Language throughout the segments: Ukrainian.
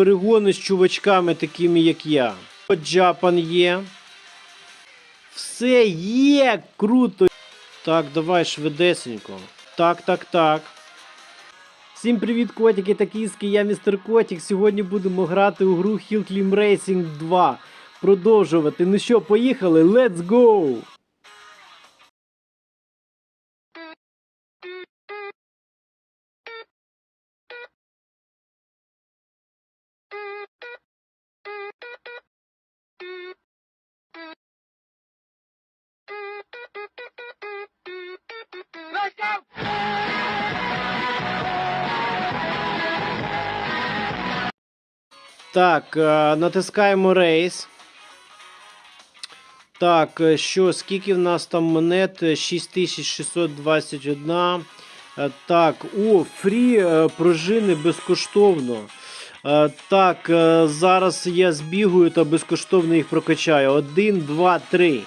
перегони з чувачками, такими як я. Джапан є. Все є! Круто! Так, давай швидесенько. Так, так, так. Всім привіт, котики та кіски, я містер Котик. Сьогодні будемо грати у гру Hill Climb Racing 2. Продовжувати. Ну що, поїхали? Let's go! Так, е, натискаємо рейс. Так, е, що, скільки в нас там монет? Е, 6621. Е, Так, о, фрі пружини безкоштовно. Так, зараз я збігаю та безкоштовно їх прокачаю. Один, два, три.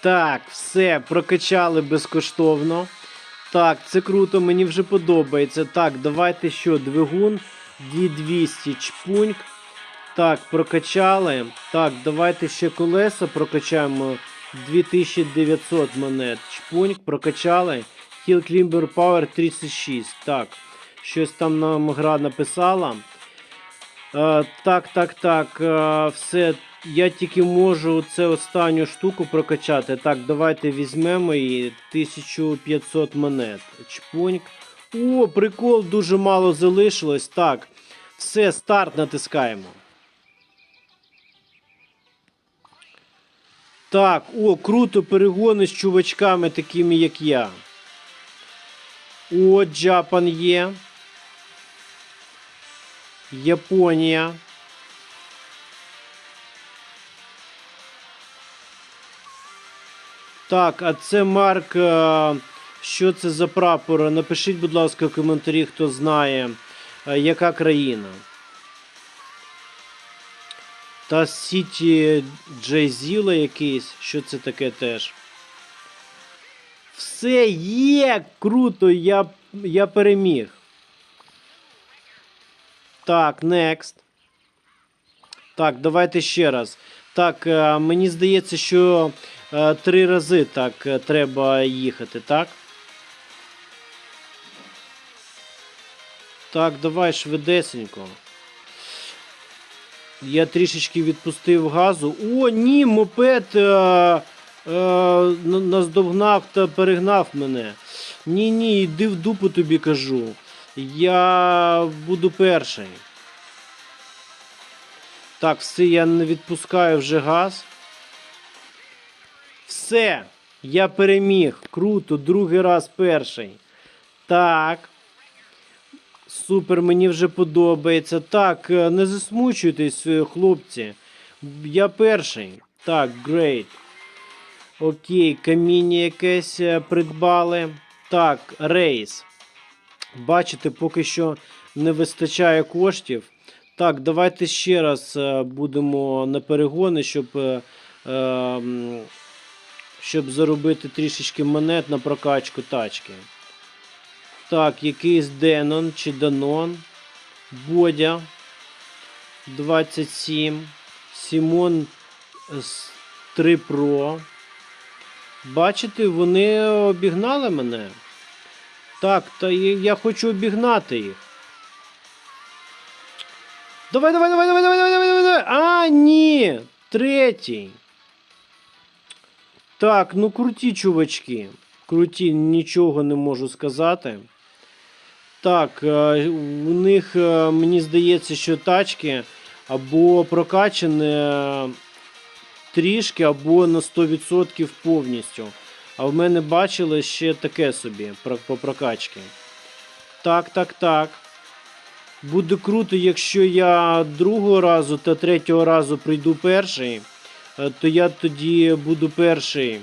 Так, все, прокачали безкоштовно. Так, це круто, мені вже подобається. Так, давайте що, двигун D200 чпуньк. Так, прокачали. Так, давайте ще колеса прокачаємо. 2900 монет. Чпуньк, прокачали. Hill Climber Power 36. Так, щось там нам гра написала. Е, так, так, так. Е, все. Я тільки можу це останню штуку прокачати. Так, давайте візьмемо її 1500 монет. Чпуньк. О, прикол, дуже мало залишилось. Так, все, старт натискаємо. Так, о, круто перегони з чувачками, такими як я. О, Джапан є. Японія. Так, а це Марк. Що це за прапор? Напишіть, будь ласка, в коментарі, хто знає, е, яка країна. Та Сіті Джейзіла якийсь. Що це таке теж? Все є! Круто! Я, я переміг. Так, next. Так, давайте ще раз. Так, е, мені здається, що е, три рази так треба їхати, так? Так, давай швидесенько. Я трішечки відпустив газу. О, ні, мопед е, е, наздогнав та перегнав мене. Ні, ні, йди в дупу тобі кажу. Я буду перший. Так, все, я не відпускаю вже газ. Все, я переміг. Круто, другий раз перший. Так. Супер, мені вже подобається. Так, е, не засмучуйтесь, е, хлопці. Я перший. Так, great. Окей, каміння якесь е, придбали. Так, рейс. Бачите, поки що не вистачає коштів. Так, давайте ще раз будемо на перегони, щоб, е, е, щоб заробити трішечки монет на прокачку тачки. Так, якийсь Денон чи Данон. Бодя 27. Сімон з 3 Pro. Бачите, вони обігнали мене. Так, та я хочу обігнати їх. Давай, давай, давай, давай, давай, давай, давай, давай. А, ні! Третій. Так, ну круті чувачки. Круті, нічого не можу сказати. Так, е, у них, е, мені здається, що тачки або прокачані е, трішки, або на 100% повністю. А в мене бачили ще таке собі по прокачці. Так, так, так. Буде круто, якщо я другого разу та третього разу прийду перший, е, то я тоді буду перший.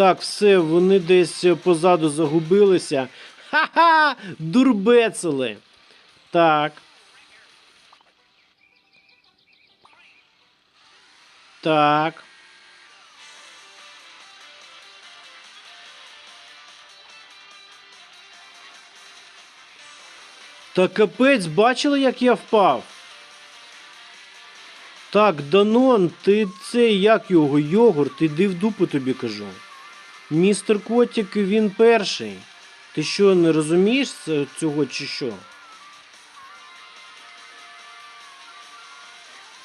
Так, все, вони десь позаду загубилися. Ха-ха! Дурбецели. Так. Так. Та капець, бачили, як я впав? Так, Данон, ти це як його йогурт, іди в дупу тобі кажу. Містер Котик, він перший. Ти що, не розумієш цього чи що?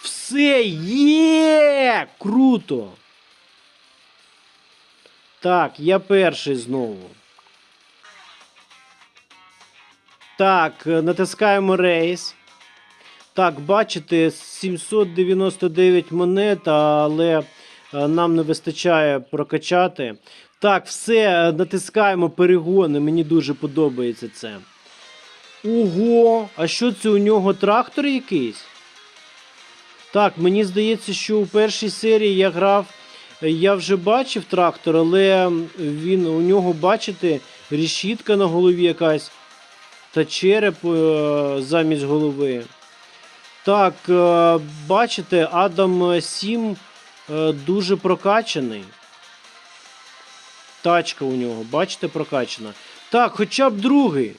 Все є! Круто! Так, я перший знову. Так, е, натискаємо рейс. Так, бачите, 799 монет, але е, нам не вистачає прокачати. Так, все, натискаємо перегони. Мені дуже подобається це. Ого! А що це у нього трактор якийсь? Так, мені здається, що у першій серії я грав. Я вже бачив трактор, але він у нього, бачите, рішітка на голові якась та череп е, замість голови. Так, е, бачите, Адам 7 е, дуже прокачаний. Тачка у нього, бачите, прокачана. Так, хоча б другий.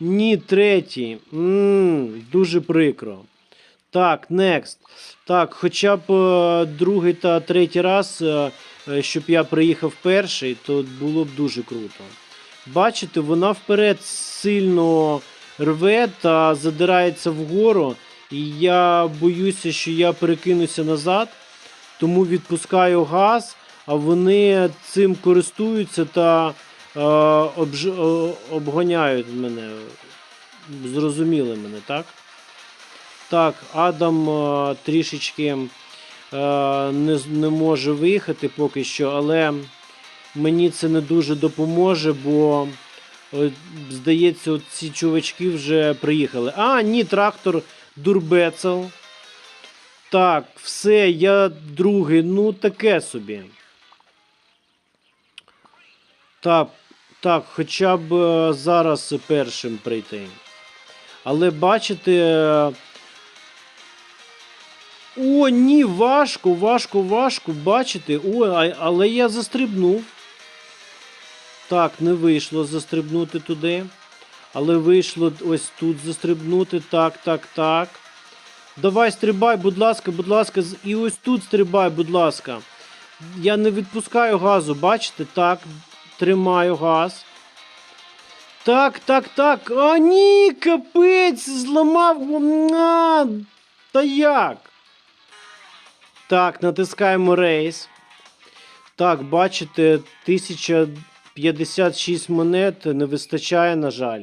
Ні, третій. м дуже прикро. Так, next. Так, хоча б е, другий та третій раз, е, е, щоб я приїхав перший, то було б дуже круто. Бачите, вона вперед сильно рве та задирається вгору. І я боюся, що я перекинуся назад, тому відпускаю газ, а вони цим користуються та е, обж... е, обгоняють мене. Зрозуміли мене, так? Так, Адам е, трішечки е, не, не може виїхати поки що, але мені це не дуже допоможе, бо е, здається, ці чувачки вже приїхали. А, ні, трактор Дурбецел. Так, все, я другий, ну таке собі. Так, так, хоча б е, зараз першим прийти. Але бачите. е, О, ні, важко, важко, важко. Бачите? О, але я застрибнув. Так, не вийшло застрибнути туди. Але вийшло ось тут застрибнути. Так, так, так. Давай стрибай, будь ласка, будь ласка. І ось тут стрибай, будь ласка. Я не відпускаю газу, бачите? Так, тримаю газ. Так, так, так. А ні, капець, зламав. А, та як? Так, натискаємо рейс. Так, бачите, 1056 монет не вистачає, на жаль.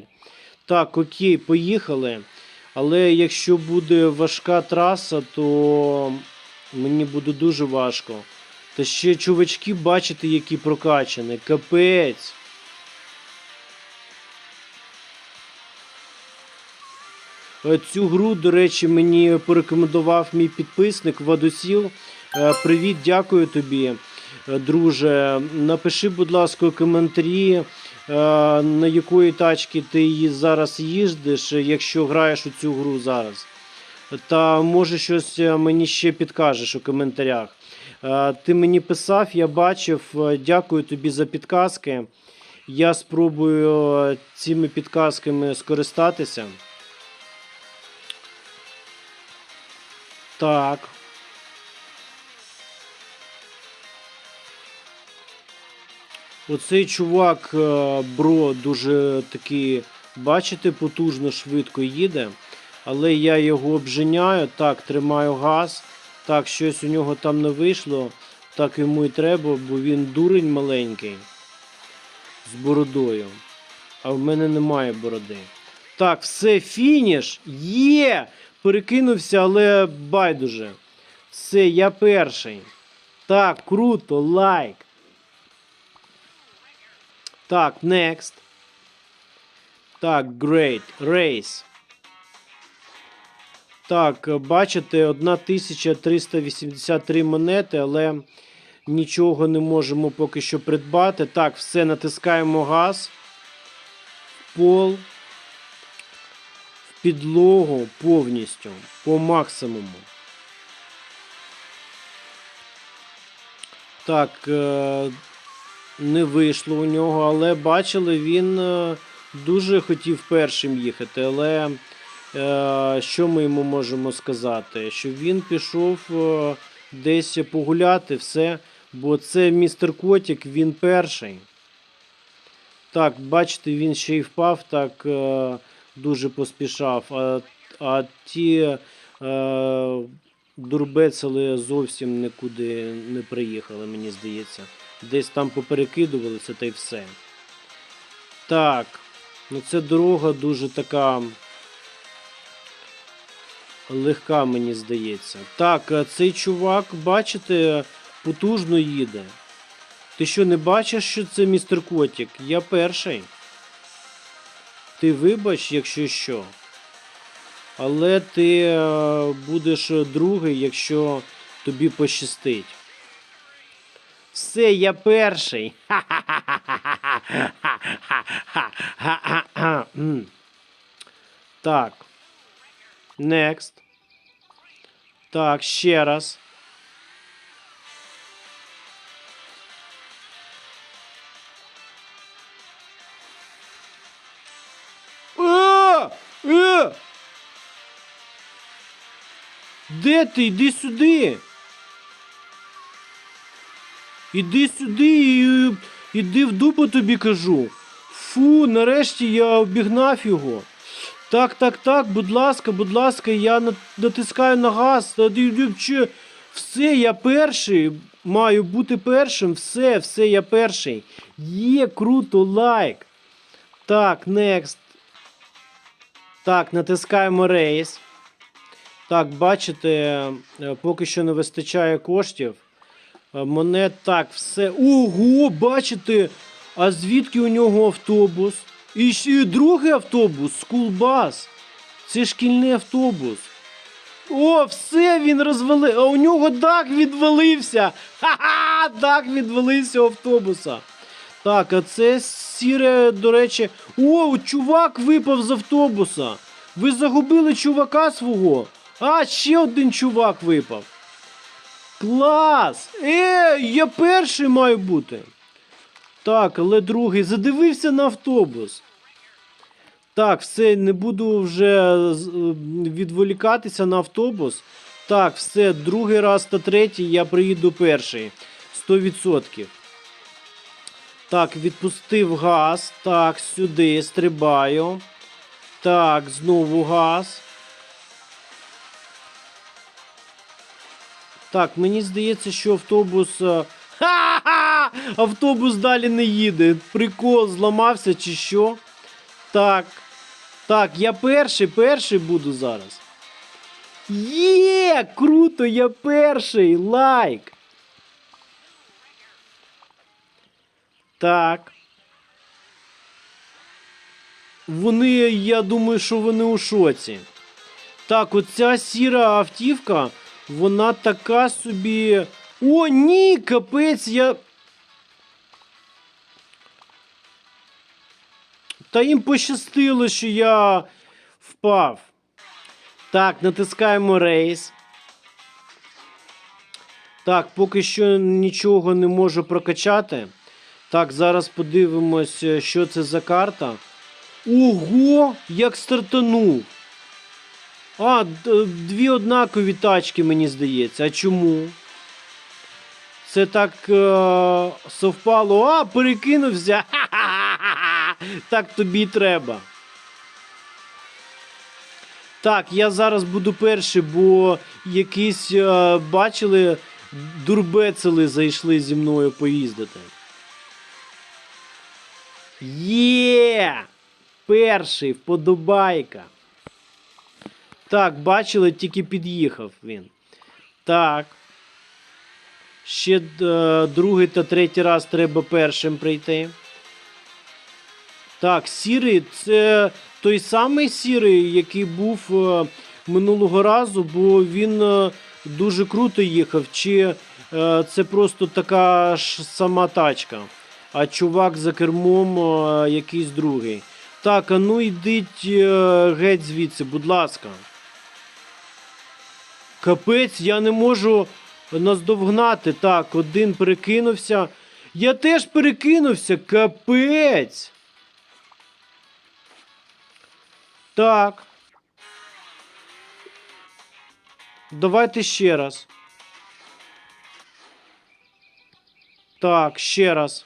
Так, окей, поїхали. Але якщо буде важка траса, то мені буде дуже важко. Та ще чувачки, бачите, які прокачані. Капець. Цю гру, до речі, мені порекомендував мій підписник Вадосіл. Е, Привіт, дякую тобі, е, друже. Напиши, будь ласка, коментарі, е, на якої тачки ти її зараз їздиш, якщо граєш у цю гру зараз. Та може щось мені ще підкажеш у коментарях. Е, Ти мені писав, я бачив. Е, Дякую тобі за підказки. Я спробую е, цими підказками скористатися. Так. Оцей чувак, бро, дуже такий, бачите, потужно швидко їде. Але я його обженяю. Так, тримаю газ. Так, щось у нього там не вийшло. Так йому і треба, бо він дурень маленький. З бородою. А в мене немає бороди. Так, все, фініш. Є! Перекинувся, але байдуже. Все, я перший. Так, круто, лайк. Так, next. Так, great. Race. Так, е, бачите, 1383 монети, але нічого не можемо поки що придбати. Так, все, натискаємо газ. Пол. В підлогу повністю. По максимуму. Так, е, не вийшло у нього, але бачили, він е, дуже хотів першим їхати, але що ми йому можемо сказати? Що він пішов е, десь погуляти, все, бо це містер Котік, він перший. Так, бачите, він ще й впав, так е, дуже поспішав. А, а ті е, дурбецели зовсім нікуди не приїхали, мені здається. Десь там поперекидувалися та й все. Так, ну це дорога дуже така легка, мені здається. Так, е, цей чувак, бачите, потужно їде. Ти що, не бачиш, що це містер Котік? Я перший. Ти вибач, якщо що. Але ти е, будеш другий, якщо тобі пощастить. Все, я перший. Так. Next. Так, ще раз. Де ти? Іди сюди. Іди сюди і іди в дупу тобі кажу. Фу, нарешті я обігнав його. Так, так, так, будь ласка, будь ласка, я натискаю на газ. Все, я перший. Маю бути першим. Все, все, я перший. Є, круто, лайк. Так, next. Так, натискаємо рейс. Так, бачите, е, поки що не вистачає коштів. Е, Монет так, все. Ого, бачите, а звідки у нього автобус? І ще другий автобус, скулбас. Це шкільний автобус. О, все, він розвалив. А у нього дах відвалився. Ха-ха! Дах відвалився автобуса. Так, а це сіре, до речі. О, чувак випав з автобуса. Ви загубили чувака свого. А, ще один чувак випав. Клас! Е, я перший маю бути. Так, але другий задивився на автобус. Так, все, не буду вже е, відволікатися на автобус. Так, все, другий раз та третій я приїду перший. 100%. Так, відпустив газ. Так, сюди стрибаю. Так, знову газ. Так, мені здається, що автобус. Ха-ха! Автобус далі не їде. Прикол зламався чи що? Так. Так, я перший, перший буду зараз. Є! Круто, я перший! Лайк! Так. Вони, я думаю, що вони у шоці. Так, оця сіра автівка, вона така собі. О, ні, капець, я. Та їм пощастило, що я впав. Так, натискаємо рейс. Так, поки що нічого не можу прокачати. Так, зараз подивимось, е, що це за карта. Ого, як стартанув. А, дві однакові тачки, мені здається. А чому? Це так е- совпало. А, перекинувся. Ха-ха-ха-ха. Так тобі треба. Так, я зараз буду перший, бо якісь е- бачили, дурбецели зайшли зі мною поїздити. Є! Перший, вподобайка. Так, бачили, тільки під'їхав він. Так. Ще е, другий та третій раз треба першим прийти. Так, сірий це той самий сірий, який був е, минулого разу, бо він е, дуже круто їхав. Чи це просто така ж сама тачка, а чувак за кермом якийсь другий. Так, а ну йдіть геть звідси, будь ласка. Капець, я не можу наздовгнати. Так, один перекинувся. Я теж перекинувся. Капець. Так. Давайте ще раз. Так, ще раз.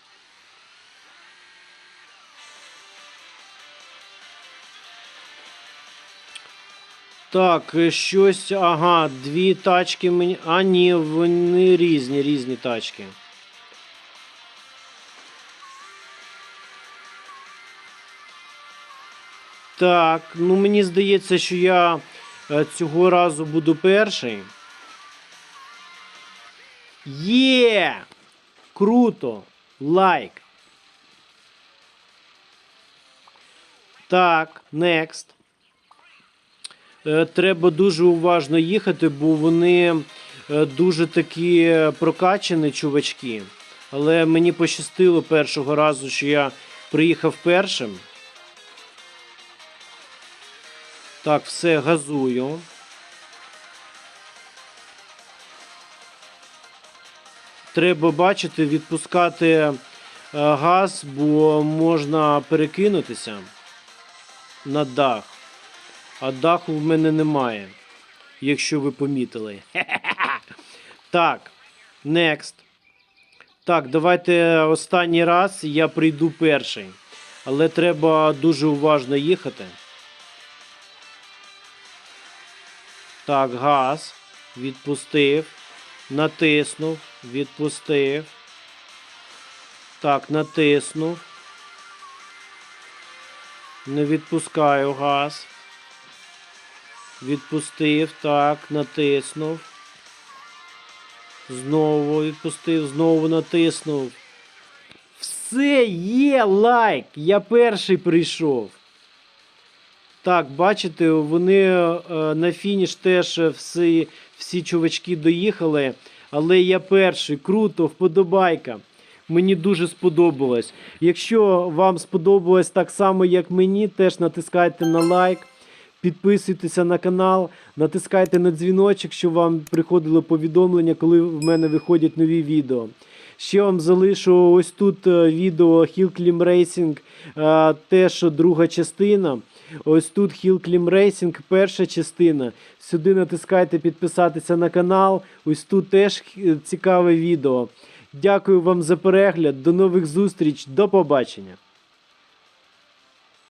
Так, е, щось. Ага, дві тачки мені. А, ні, вони різні, різні тачки. Так, ну мені здається, що я е, цього разу буду перший. Є! Круто! Лайк. Так, next. Е, Треба дуже уважно їхати, бо вони е, дуже такі прокачані чувачки. Але мені пощастило першого разу, що я приїхав першим. Так, все, газую. Треба бачити, відпускати е, газ, бо можна перекинутися на дах. А даху в мене немає, якщо ви помітили. Так, next. Так, давайте останній раз я прийду перший. Але треба дуже уважно їхати. Так, газ. Відпустив. Натиснув. Відпустив. Так, натиснув. Не відпускаю газ. Відпустив. Так, натиснув. Знову відпустив, знову натиснув. Все є лайк! Я перший прийшов. Так, бачите, вони е, на фініш теж всі, всі чувачки доїхали. Але я перший, круто, вподобайка. Мені дуже сподобалось. Якщо вам сподобалось так само, як мені, теж натискайте на лайк, підписуйтеся на канал, натискайте на дзвіночок, щоб вам приходило повідомлення, коли в мене виходять нові відео. Ще вам залишу ось тут е, відео Hill Climb Racing, е, теж друга частина. Ось тут Hill Climb Racing, перша частина. Сюди натискайте підписатися на канал. Ось тут теж е, цікаве відео. Дякую вам за перегляд. До нових зустріч. До побачення.